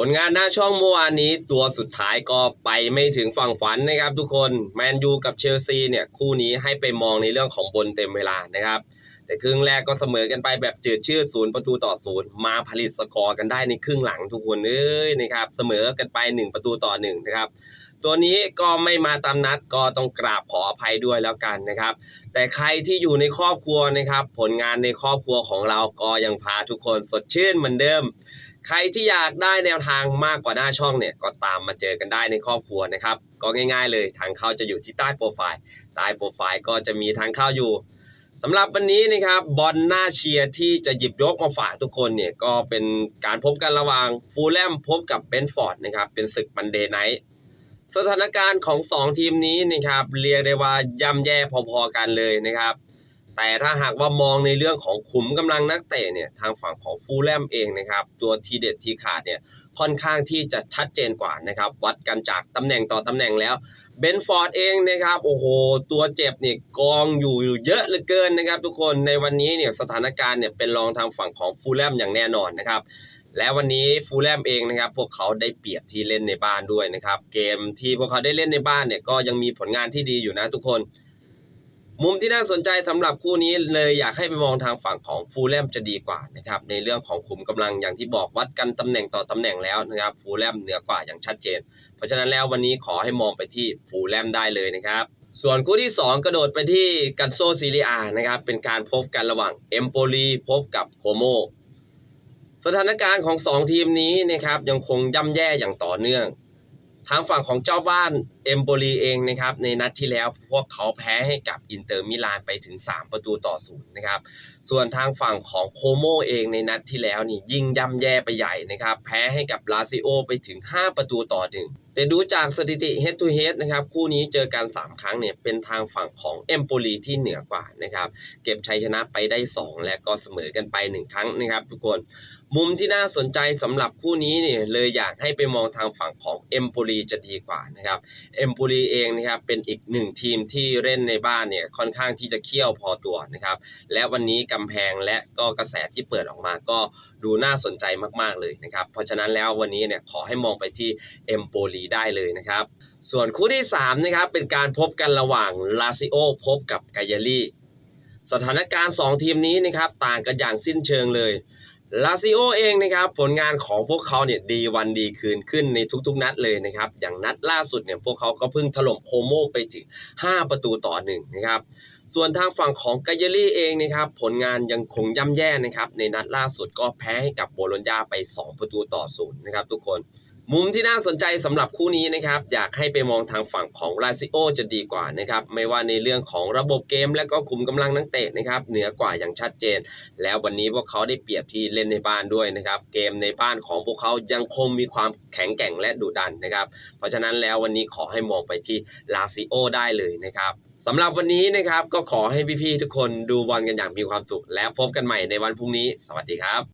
ผลงานหน้าช่องเมื่อวานนี้ตัวสุดท้ายก็ไปไม่ถึงฝั่งฝันนะครับทุกคนแมนยูกับเชลซีเนี่ยคู่นี้ให้ไปมองในเรื่องของบนเต็มเวลานะครับ แต่ครึ่งแรกก็เสมอกันไปแบบจืดชื่อศูนย์ประตูต่อศูนย์มาผลิตสกอร์กันได้ในครึ่งหลังทุกคนเอ้ยนะครับเสมอกันไป 1 ประตูต่อ1นะครับตัวนี้ก็ไม่มาตามนัดก็ต้องกราบขออภัยด้วยแล้วกันนะครับ แต่ใครที่อยู่ในครอบครัวนะครับ ผลงานในครอบครัวของเราก็ยังพาทุกคนสดชื่นเหมือนเดิม ใครที่อยากได้แนวทางมากกว่าหน้าช่องเนี่ยก็ตามมาเจอกันได้ในครอบครัวนะครับ ก็ง่ายๆเลยทางเข้าจะอยู่ที่ใต้โปรไฟล์ใต้โปรไฟล์ก็จะมีทางเข้าอยู่สำหรับวันนี้นะครับบอลหน้าเชียร์ที่จะหยิบยกมาฝากทุกคนเนี่ยก็เป็นการพบกันระหว่างฟูลแลมพบกับเบนฟอร์ดนะครับเป็นศึกมันเดย์ไนท์สถานการณ์ของ 2 ทีมนี้นะครับเรียกได้ว่าย่ำแย่พอๆกันเลยนะครับ แต่ถ้าหากว่ามองในเรื่องของขุมกำลังนักเตะเนี่ยทางฝั่งของฟูลแลมเองนะครับ ตัวทีเด็ดทีขาดเนี่ยค่อนข้างที่จะชัดเจนกว่านะครับ วัดกันจากตำแหน่งต่อตำแหน่งแล้วเบนฟอร์ดเองนะครับโอ้โหตัวเจ็บเนี่ยกองอยู่เยอะเหลือเกินนะครับ ทุกคนในวันนี้เนี่ยสถานการณ์เนี่ยเป็นรองทางฝั่งของฟูลแลมอย่างแน่นอนนะครับและวันนี้ฟูลแลมเองนะครับ พวกเขาได้เปรียบที่เล่นในบ้านด้วยนะครับ เกมที่พวกเขาได้เล่นในบ้านเนี่ยก็ยังมีผลงานที่ดีอยู่นะทุกคน มุมที่น่าสนใจสำหรับคู่นี้เลยอยากให้ไปมองทางฝั่งของฟูลแลมจะดีกว่านะครับในเรื่องของขุมกำลังอย่างที่บอกวัดกันตำแหน่งต่อตำแหน่งแล้วนะครับฟูลแลมเหนือกว่าอย่างชัดเจน เพราะฉะนั้นแล้ววันนี้ขอให้มองไปที่ฟูลแลมได้เลยนะครับส่วนคู่ที่ 2 กระโดดไปที่กันโซซีเรียนะครับเป็นการพบกันระหว่างเอมโปลีพบกับโคโมสถานการณ์ของ 2 ทีมนี้นะครับยังคงย่ำแย่อย่างต่อเนื่อง ทางฝั่งของเจ้าบ้าน เอมโปลีเองนะครับในนัดที่แล้วพวกเขาแพ้ให้กับอินเตอร์มิลานไปถึง 3 ประตูต่อศูนย์นะครับส่วนทางฝั่งของโคโมเองในนัดที่แล้วนี่ยิ่งย่ำแย่ไปใหญ่นะครับแพ้ให้กับลาซิโอไปถึง 5 ประตูต่อหนึ่งแต่ดูจากสถิติ head to head นะครับคู่นี้เจอกัน 3 ครั้งเนี่ยเป็นทางฝั่งของเอมโปลีที่เหนือกว่านะครับเก็บชัยชนะไปได้ 2 และก็เสมอกันไป 1 ครั้งนะครับทุกคนมุมที่น่าสนใจสำหรับคู่นี้เนี่ยเลยอยากให้ไปมองทางฝั่งของเอมโปลีจะดีกว่านะครับเเอมโปลีเองนะครับเป็นอีกหนึ่งทีมที่เล่นในบ้านเนี่ยค่อนข้างที่จะเขี้ยวพอตัวนะครับและวันนี้กำแพงและก็กระแสที่เปิดออกมาก็ดูน่าสนใจมากๆเลยนะครับเพราะฉะนั้นแล้ววันนี้เนี่ยขอให้มองไปที่เอมโปลีได้เลยนะครับส่วนคู่ที่3นะครับเป็นการพบกันระหว่างลาซิโอพบกับกายาลีสถานการณ์ 2 ทีมนี้นะครับต่างกันอย่างสิ้นเชิงเลย ลาซิโอเองนะครับผลงานของพวกเขาเนี่ยดีวันดีคืนขึ้นในทุกๆ นัดเลยนะครับ อย่างนัดล่าสุดเนี่ยพวกเขาก็เพิ่งถล่มโคโมไปถึง 5 ประตูต่อหนึ่งนะครับ ส่วนทางฝั่งของกายลีเองนะครับผลงานยังคงย่ำแย่นะครับ ในนัดล่าสุดก็แพ้ให้กับโบโลญญาไป 2 ประตูต่อศูนย์นะครับทุกคน มุมที่น่าสนใจสำหรับคู่นี้นะครับ อยากให้ไปมองทางฝั่งของลาซิโอจะดีกว่านะครับ ไม่ว่าในเรื่องของระบบเกมและก็คุมกำลังนักเตะนะครับ เหนือกว่าอย่างชัดเจน แล้ววันนี้พวกเขาได้เปรียบที่เล่นในบ้านด้วยนะครับ เกมในบ้านของพวกเขายังคงมีความแข็งแกร่งและดุดันนะครับ เพราะฉะนั้นแล้ววันนี้ขอให้มองไปที่ลาซิโอได้เลยนะครับสำหรับวันนี้นะครับก็ขอให้พี่ๆทุกคนดูบอลกันอย่างมีความสุข แล้วพบกันใหม่ในวันพรุ่งนี้ สวัสดีครับ